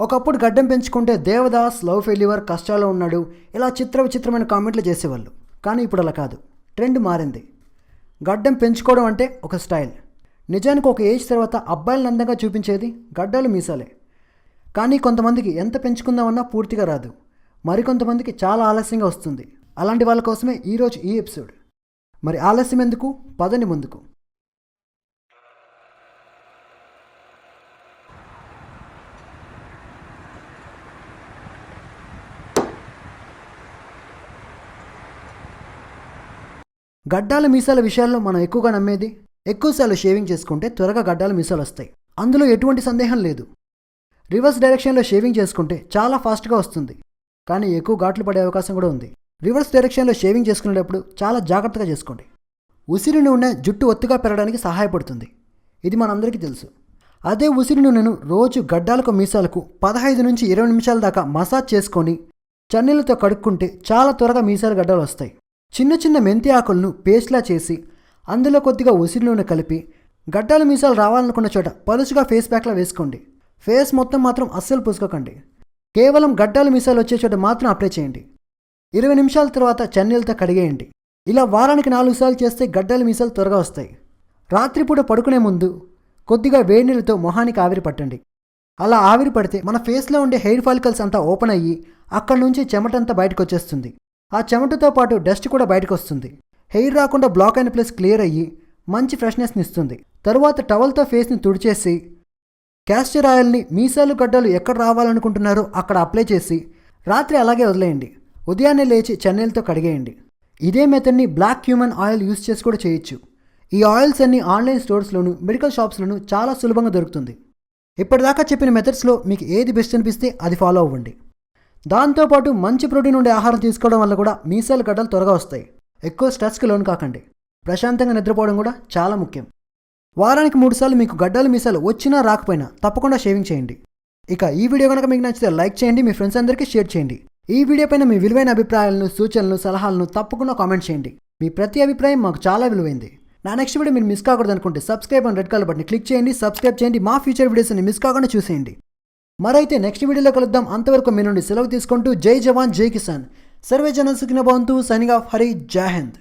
ఒకప్పుడు గడ్డం పెంచుకుంటే దేవదాస్ లవ్ ఫెయిల్యూవర్ కష్టాల్లో ఉన్నాడు. ఇలా చిత్ర విచిత్రమైన కామెంట్లు చేసేవాళ్ళు. కానీ ఇప్పుడు అలా కాదు. ట్రెండ్ మారింది. గడ్డం పెంచుకోవడం అంటే ఒక స్టైల్. నిజానికి ఒక ఏజ్ తర్వాత అబ్బాయిలను అందంగా చూపించేది గడ్డాలు మీసాలే. కానీ కొంతమందికి ఎంత పెంచుకుందామన్నా పూర్తిగా రాదు. మరికొంతమందికి చాలా ఆలస్యంగా వస్తుంది. అలాంటి వాళ్ళ కోసమే ఈరోజు ఈ ఎపిసోడ్. మరి ఆలస్యం ఎందుకు? పదని ముందుకు. గడ్డాల మీసాల విషయాల్లో మనం ఎక్కువగా నమ్మేది? ఎక్కువసార్లు షేవింగ్ చేసుకుంటే త్వరగా గడ్డాల మీసాలు వస్తాయి. అందులో ఎటువంటి సందేహం లేదు. రివర్స్ డైరెక్షన్లో షేవింగ్ చేసుకుంటే చాలా ఫాస్ట్గా వస్తుంది. కానీ ఎక్కువ ఘాట్లు పడే అవకాశం కూడా ఉంది. రివర్స్ డైరెక్షన్లో షేవింగ్ చేసుకునేటప్పుడు చాలా జాగ్రత్తగా చేసుకోండి. ఉసిరి నూనె జుట్టు ఒత్తుగా పెరగడానికి సహాయపడుతుంది. ఇది మనందరికీ తెలుసు. అదే ఉసిరి నూనెను రోజు గడ్డాలకు మీసాలకు పదహైదు నుంచి ఇరవై నిమిషాల దాకా మసాజ్ చేసుకొని చన్నీళ్ళతో కడుక్కుంటే చాలా త్వరగా మీసాలు గడ్డలు వస్తాయి. చిన్న చిన్న మెంతి ఆకులను పేస్ట్లా చేసి అందులో కొద్దిగా ఉసిరి నూనె కలిపి గడ్డాలు మీసాలు రావాలనుకున్న చోట పలుచుగా ఫేస్ ప్యాక్లా వేసుకోండి. ఫేస్ మొత్తం మాత్రం అస్సలు పూసుకోకండి. కేవలం గడ్డాలు మీసాలు వచ్చే చోట మాత్రం అప్లై చేయండి. ఇరవై నిమిషాల తర్వాత చన్నీళ్ళతో కడిగేయండి. ఇలా వారానికి నాలుగు సార్లు చేస్తే గడ్డల మీసాలు త్వరగా వస్తాయి. రాత్రిపూట పడుకునే ముందు కొద్దిగా వేడి నీళ్ళతో మొహానికి ఆవిరి పట్టండి. అలా ఆవిరి పడితే మన ఫేస్లో ఉండే హెయిర్ ఫాలికల్స్ అంతా ఓపెన్ అయ్యి అక్కడి నుంచి చెమటంతా బయటకు వచ్చేస్తుంది. ఆ చెమటతో పాటు డస్ట్ కూడా బయటకు వస్తుంది హెయిర్ రాకుండా బ్లాక్ అయిన ప్లేస్ క్లియర్ అయ్యి మంచి ఫ్రెష్నెస్ని ఇస్తుంది తరువాత టవల్తో ఫేస్ని తుడిచేసి క్యాస్టర్ ఆయిల్ని మీసాలు గడ్డలు ఎక్కడ రావాలనుకుంటున్నారో అక్కడ అప్లై చేసి రాత్రి అలాగే వదిలేయండి. ఉదయాన్నే లేచి చెన్నైలతో కడిగేయండి. ఇదే మెథడ్ని బ్లాక్ హ్యూమన్ ఆయిల్ యూస్ చేసి కూడా చేయొచ్చు. ఈ ఆయిల్స్ అన్ని ఆన్లైన్ స్టోర్స్లోను మెడికల్ షాప్స్లోను చాలా సులభంగా దొరుకుతుంది. ఇప్పటిదాకా చెప్పిన మెథడ్స్లో మీకు ఏది బెస్ట్ అనిపిస్తే అది ఫాలో అవ్వండి. దాంతోపాటు మంచి ప్రోటీన్ ఉండే ఆహారం తీసుకోవడం వల్ల కూడా మీసాలు గడ్డలు త్వరగా వస్తాయి. ఎక్కువ స్ట్రెస్కి లోను కాకండి. ప్రశాంతంగా నిద్రపోవడం కూడా చాలా ముఖ్యం. వారానికి మూడుసార్లు మీకు గడ్డలు మీసాలు వచ్చినా రాకపోయినా తప్పకుండా షేవింగ్ చేయండి. ఇక ఈ వీడియో కనుక మీకు నచ్చితే లైక్ చేయండి మీ ఫ్రెండ్స్ అందరికీ షేర్ చేయండి. ఈ వీడియో పైన మీ విలువైన అభిప్రాయాలను సూచనలు సలహాలను తప్పకుండా కామెంట్ చేయండి. మీ ప్రతి అభిప్రాయం మాకు చాలా విలువైంది. నా నెక్స్ట్ వీడియో మీరు మిస్ కాకూడదు అనుకుంటే subscribe and red colour button click చేయండి సబ్స్క్రైబ్ చేయండి మా ఫ్యూచర్ వీడియోస్ని మిస్ కాకుండా చూసేయండి. మరైతే నెక్స్ట్ వీడియోలో కలుద్దాం. అంతవరకు మీ నుండి సెలవు తీసుకుంటూ జై జవాన్ జై కిసాన్. సర్వే జన సుఖిన భవంతు. Signing off. హరి జాహింద్